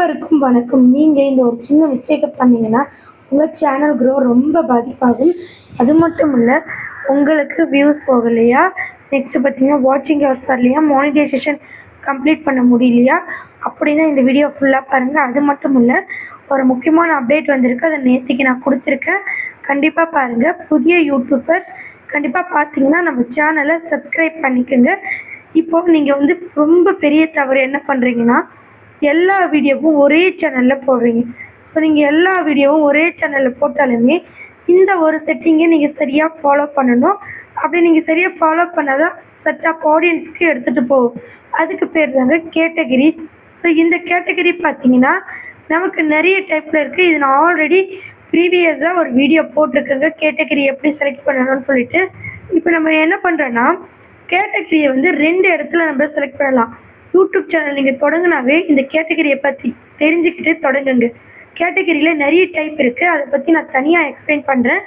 அனைவருக்கும் வணக்கம். நீங்கள் இந்த ஒரு சின்ன மிஸ்டேக்கை பண்ணிங்கன்னா உங்கள் சேனல் க்ரோ ரொம்ப பாதிப்பாகும். அது மட்டும் இல்லை உங்களுக்கு வியூஸ் போகலையா? நெக்ஸ்ட்டு பார்த்தீங்கன்னா வாட்சிங் ஹவர்ஸ் வரலையா? மானிட்டைசேஷன் கம்ப்ளீட் பண்ண முடியலையா? அப்படின்னா இந்த வீடியோ ஃபுல்லாக பாருங்கள் அது மட்டும் இல்லை ஒரு முக்கியமான அப்டேட் வந்திருக்கு. அதை நேற்றுக்கு நான் கொடுத்துருக்கேன். கண்டிப்பாக பாருங்கள் புதிய யூடியூபர்ஸ் கண்டிப்பாக பார்த்தீங்கன்னா நம்ம சேனலை சப்ஸ்கிரைப் பண்ணிக்கோங்க. இப்போ நீங்கள் வந்து ரொம்ப பெரிய தவறு என்ன பண்ணுறீங்கன்னா எல்லா வீடியோவும் ஒரே சேனலில் போடுறீங்க. ஸோ நீங்கள் எல்லா வீடியோவும் ஒரே சேனலில் போட்டாலுமே இந்த ஒரு செட்டிங்கை நீங்கள் சரியாக ஃபாலோ பண்ணணும். அப்படி நீங்கள் சரியாக ஃபாலோ பண்ணாதான் செட் ஆஃப் ஆடியன்ஸ்க்கு எடுத்துகிட்டு போகும். அதுக்கு பேர் தாங்க கேட்டகிரி ஸோ இந்த கேட்டகிரி பார்த்தீங்கன்னா நமக்கு நிறைய டைப்பில் இருக்குது இது நான் ஆல்ரெடி ப்ரீவியஸாக ஒரு வீடியோ போட்டிருக்கேங்க. கேட்டகிரி எப்படி செலக்ட் பண்ணணும்னு சொல்லிட்டு. இப்போ நம்ம என்ன பண்ணுறோன்னா கேட்டகிரியை வந்து ரெண்டு இடத்துல நம்ம செலக்ட் பண்ணலாம். யூடியூப் சேனல் நீங்கள் தொடங்கினாவே இந்த கேட்டகிரியை பற்றி தெரிஞ்சுக்கிட்டு தொடங்குங்க. கேட்டகரியில் நிறைய டைப் இருக்குது அதை பற்றி நான் தனியாக எக்ஸ்பிளைன் பண்ணுறேன்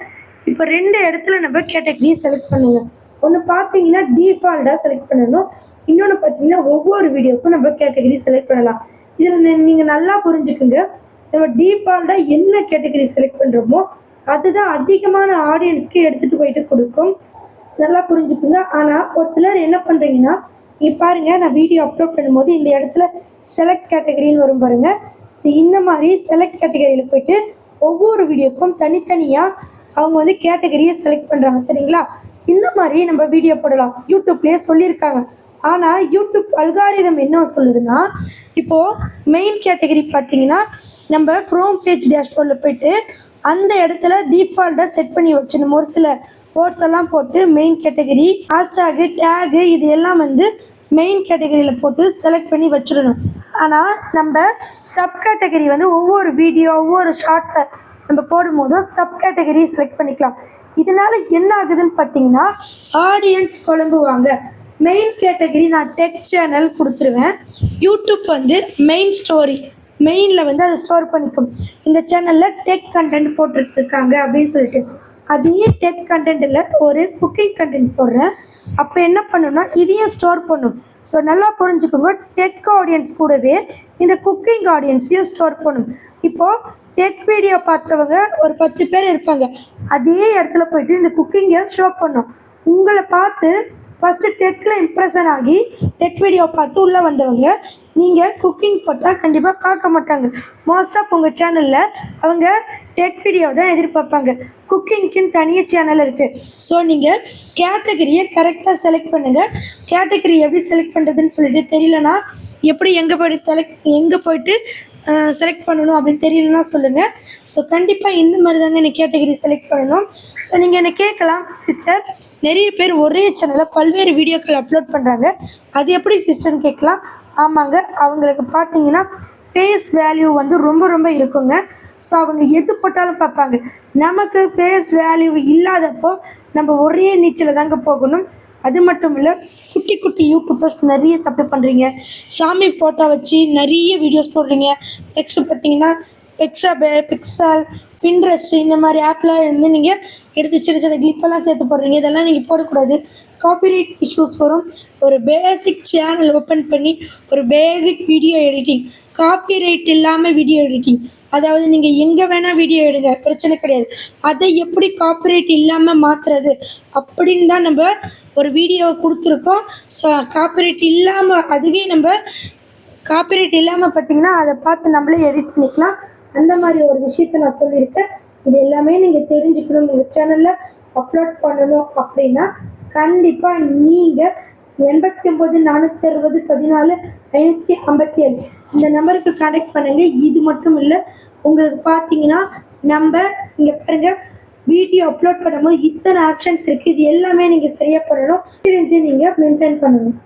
இப்போ ரெண்டு இடத்துல நம்ம கேட்டகரியை செலக்ட் பண்ணுங்க. ஒன்று பார்த்தீங்கன்னா டிஃபால்ட்டாக செலக்ட் பண்ணணும். இன்னொன்று பார்த்தீங்கன்னா ஒவ்வொரு வீடியோக்கும் நம்ம கேட்டகிரி செலக்ட் பண்ணலாம். இதில் நீங்கள் நல்லா புரிஞ்சுக்குங்க. நம்ம டிஃபால்ட்டாக என்ன கேட்டகிரி செலக்ட் பண்ணுறோமோ அதுதான் அதிகமான ஆடியன்ஸ்க்கு எடுத்துகிட்டு போயிட்டு கொடுக்கும். நல்லா புரிஞ்சுக்குங்க. ஆனால் ஒரு சிலர் என்ன பண்ணுறீங்கன்னா நீங்கள் பாருங்கள் நான் வீடியோ அப்லோட் பண்ணும்போது இந்த இடத்துல செலக்ட் கேட்டகரின்னு வரும் பாருங்கள் ஸோ இந்த மாதிரி செலக்ட் கேட்டகரியில் போயிட்டு ஒவ்வொரு வீடியோக்கும் தனித்தனியாக அவங்க வந்து கேட்டகரியை செலக்ட் பண்ணுறாங்க சரிங்களா? இந்த மாதிரி நம்ம வீடியோ போடலாம். யூடியூப்லேயே சொல்லியிருக்காங்க. ஆனால் யூடியூப் அல்காரிதம் என்ன சொல்லுதுன்னா இப்போது மெயின் கேட்டகரி பார்த்தீங்கன்னா நம்ம க்ரோம் பேஜ் டேஷ்போர்டில் போயிட்டு அந்த இடத்துல டிஃபால்ட்டாக செட் பண்ணி வச்சிடணும். ஒரு சில வேர்ட்ஸ் எல்லாம் போட்டு மெயின் கேட்டகரி ஹேஷ்டேகு டேகு இது எல்லாம் வந்து மெயின் கேட்டகரியில் போட்டு செலக்ட் பண்ணி வச்சிடணும். ஆனால் நம்ம சப் கேட்டகரி வந்து ஒவ்வொரு வீடியோ ஒவ்வொரு ஷார்ட்ஸை நம்ம போடும்போதும் சப் கேட்டகரி செலக்ட் பண்ணிக்கலாம். இதனால் என்ன ஆகுதுன்னு பார்த்தீங்கன்னா ஆடியன்ஸ் குழம்புவாங்க. மெயின் கேட்டகரி நான் டெக் சேனல் கொடுத்துருவேன். யூடியூப் வந்து மெயின் ஸ்டோரி மெயினில் வந்து அதை ஸ்டோர் பண்ணிக்கும். இந்த சேனலில் டெக் கண்டென்ட் போட்டுட்ருக்காங்க அப்படின்னு சொல்லிட்டு. அதே டெக் கண்டென்ட்டில் ஒரு குக்கிங் கண்டென்ட் போடுறேன் அப்போ என்ன பண்ணுன்னா இதையும் ஸ்டோர் பண்ணும். ஸோ நல்லா புரிஞ்சுக்கோங்க டெக் ஆடியன்ஸ் கூடவே இந்த குக்கிங் ஆடியன்ஸையும் ஸ்டோர் பண்ணும். இப்போது டெக் வீடியோ பார்த்தவங்க ஒரு பத்து பேர் இருப்பாங்க. அதே இடத்துல போயிட்டு இந்த குக்கிங்கை ஷோ பண்ணும். உங்களை பார்த்து ஃபஸ்ட்டு டெக்கில் இம்ப்ரெஷன் ஆகி டெக் வீடியோ பார்த்து உள்ளே வந்தவங்க நீங்கள் குக்கிங் போட்டால் கண்டிப்பாக பார்க்க மாட்டாங்க. மோஸ்ட் ஆஃப் உங்கள் சேனலில் அவங்க டெக் வீடியோ தான் எதிர்பார்ப்பாங்க. குக்கிங்க்குன்னு தனியாக சேனல் இருக்குது ஸோ நீங்கள் கேட்டகரியை கரெக்டாக செலக்ட் பண்ணுங்கள் கேட்டகரி எப்படி செலக்ட் பண்ணுறதுன்னு சொல்லிட்டு தெரியலனா எப்படி எங்கே போய்ட்டு செலக்ட் எங்கே போயிட்டு செலக்ட் பண்ணணும் அப்படின்னு தெரியலனா சொல்லுங்கள் ஸோ கண்டிப்பாக இந்த மாதிரி தாங்க நீ கேட்டகரி செலக்ட் பண்ணணும். ஸோ நீங்கள் என்னை கேட்கலாம் சிஸ்டர் நிறைய பேர் ஒரே சேனலில் பல்வேறு வீடியோக்கள் அப்லோட் பண்ணுறாங்க அது எப்படி சிஸ்டர்னு கேட்கலாம்? ஆமாங்க அவங்களுக்கு பார்த்தீங்கன்னா ஃபேஸ் வேல்யூ வந்து ரொம்ப ரொம்ப இருக்குங்க. ஸோ அவங்க எது போட்டாலும் பார்ப்பாங்க. நமக்கு ஃபேஸ் வேல்யூ இல்லாதப்போ நம்ம ஒரே நீச்சல் தாங்க போகணும். அது மட்டும் இல்லை குட்டி குட்டி யூடியூபர்ஸ் நிறைய தப்பு பண்ணுறீங்க சாமி ஃபோட்டோ வச்சு நிறைய வீடியோஸ் போடுறீங்க. நெக்ஸ்ட்டு பார்த்தீங்கன்னா பிக்சபே பிக்சால் பின்ட்ரெஸ்ட் இந்த மாதிரி ஆப்பில் இருந்து நீங்கள் எடுத்து சின்ன சின்ன கிளிப்பெல்லாம் சேர்த்து போடுறீங்க. இதெல்லாம் நீங்கள் போடக்கூடாது. காப்பிரைட் இஷ்யூஸ் வரும். ஒரு பேசிக் சேனல் ஓப்பன் பண்ணி ஒரு பேசிக் வீடியோ எடிட்டிங் காப்பிரைட் இல்லாமல் வீடியோ எடிட்டிங் அதாவது நீங்கள் எங்கே வேணால் வீடியோ எடுங்க பிரச்சனை கிடையாது. அதை எப்படி காப்பிரைட் இல்லாமல் மாற்றுறது அப்படின்னு தான் நம்ம ஒரு வீடியோவை கொடுத்துருக்கோம். ஸோ காப்பிரைட் இல்லாமல் அதுவே நம்ம காப்பிரைட் இல்லாமல் பார்த்தீங்கன்னா அதை பார்த்து நம்மளே எடிட் பண்ணிக்கலாம். அந்த மாதிரி ஒரு விஷயத்த நான் சொல்லியிருக்கேன். இது எல்லாமே நீங்கள் தெரிஞ்சுக்கணும் உங்கள் சேனலில் அப்லோட் பண்ணணும் அப்படின்னா கண்டிப்பாக நீங்கள் எண்பத்தி ஒம்பது நானூற்றி அறுபது பதினாலு ஐநூற்றி ஐம்பத்தி ஏழு இந்த நம்பருக்கு கான்டாக்ட் பண்ணுங்கள் இது மட்டும் இல்லை உங்களுக்கு பார்த்தீங்கன்னா நம்ம இங்கே பாருங்கள் வீடியோ அப்லோட் பண்ணும்போது இத்தனை ஆப்ஷன்ஸ் இருக்குது இது எல்லாமே நீங்கள் சரியாக பண்ணணும். தெரிஞ்சு நீங்கள் மெயின்டைன் பண்ணணும்.